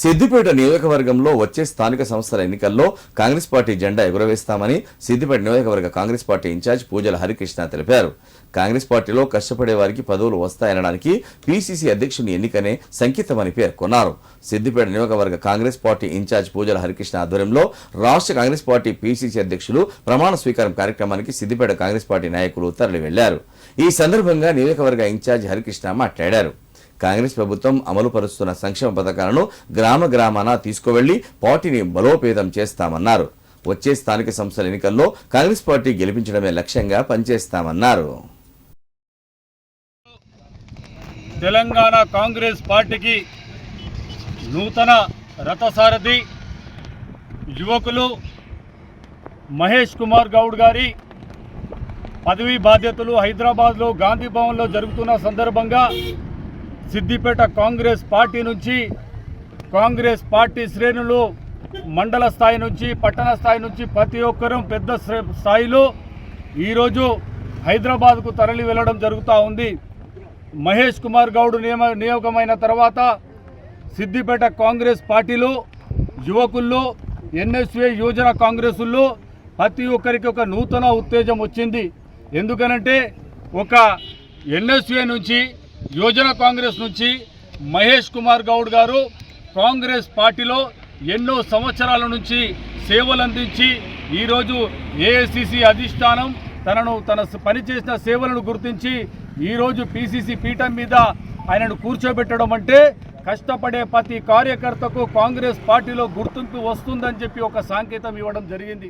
సిద్దిపేట నియోజకవర్గంలో వచ్చే స్థానిక సంస్థల ఎన్నికల్లో కాంగ్రెస్ పార్టీ జెండా ఎగురవేస్తామని సిద్దిపేట నియోజకవర్గ కాంగ్రెస్ పార్టీ ఇన్ఛార్జ్ పూజల హరికృష్ణ తెలిపారు. కాంగ్రెస్ పార్టీలో కష్టపడే వారికి పదవులు వస్తాయనడానికి పీసీసీ అధ్యక్షుని ఎన్నికనే సంకేతమని పేర్కొన్నారు. సిద్దిపేట నియోజకవర్గ కాంగ్రెస్ పార్టీ ఇన్ఛార్జ్ పూజల హరికృష్ణ ఆధ్వర్యంలో రాష్ట్ర కాంగ్రెస్ పార్టీ పీసీసీ అధ్యక్షులు ప్రమాణ స్వీకారం కార్యక్రమానికి సిద్దిపేట కాంగ్రెస్ పార్టీ నాయకులు తరలి వెళ్ళారు ఈ సందర్భంగా నియోజకవర్గ ఇన్ఛార్జ్ హరికృష్ణ మాట్లాడారు. కాంగ్రెస్ ప్రభుత్వం అమలు పరుస్తున్న సంక్షేమ పథకాలను గ్రామ గ్రామాన తీసుకువెళ్ళి పార్టీని బలోపేతం చేస్తామన్నారు. వచ్చే స్థానిక సంస్థల ఎన్నికల్లో కాంగ్రెస్ పార్టీ గెలిపించడమే లక్ష్యంగా పనిచేస్తామన్నారు. తెలంగాణ కాంగ్రెస్ పార్టీకి నూతన రథసారథి యువకులు మహేష్ కుమార్ గౌడ్ గారి పదవీ బాధ్యతలు హైదరాబాద్లో గాంధీ భవన్లో జరుగుతున్న సందర్భంగా సిద్దిపేట కాంగ్రెస్ పార్టీ నుంచి కాంగ్రెస్ పార్టీ శ్రేణులు మండల స్థాయి నుంచి పట్టణ స్థాయి నుంచి ప్రతి ఒక్కరూ పెద్ద స్థాయిలో ఈరోజు హైదరాబాద్కు తరలి వెళ్ళడం జరుగుతూ ఉంది. మహేష్ కుమార్ గౌడ్ నియమ నియోగమైన తర్వాత సిద్దిపేట కాంగ్రెస్ పార్టీలో యువకుల్లో ఎన్ఎస్ఏ యువజన కాంగ్రెసుల్లో ప్రతి ఒక్కరికి ఒక నూతన ఉత్తేజం వచ్చింది. ఎందుకనంటే ఒక ఎన్ఎస్ఏ నుంచి యువజన కాంగ్రెస్ నుంచి మహేష్ కుమార్ గౌడ్ గారు కాంగ్రెస్ పార్టీలో ఎన్నో సంవత్సరాల నుంచి సేవలు అందించి ఈరోజు ఏఐసిసి అధిష్టానం తనను తన పనిచేసిన సేవలను గుర్తించి ఈరోజు పిసిసి పీఠం మీద ఆయనను కూర్చోబెట్టడం అంటే కష్టపడే ప్రతి కార్యకర్తకు కాంగ్రెస్ పార్టీలో గుర్తింపు వస్తుందని చెప్పి ఒక సంకేతం ఇవ్వడం జరిగింది.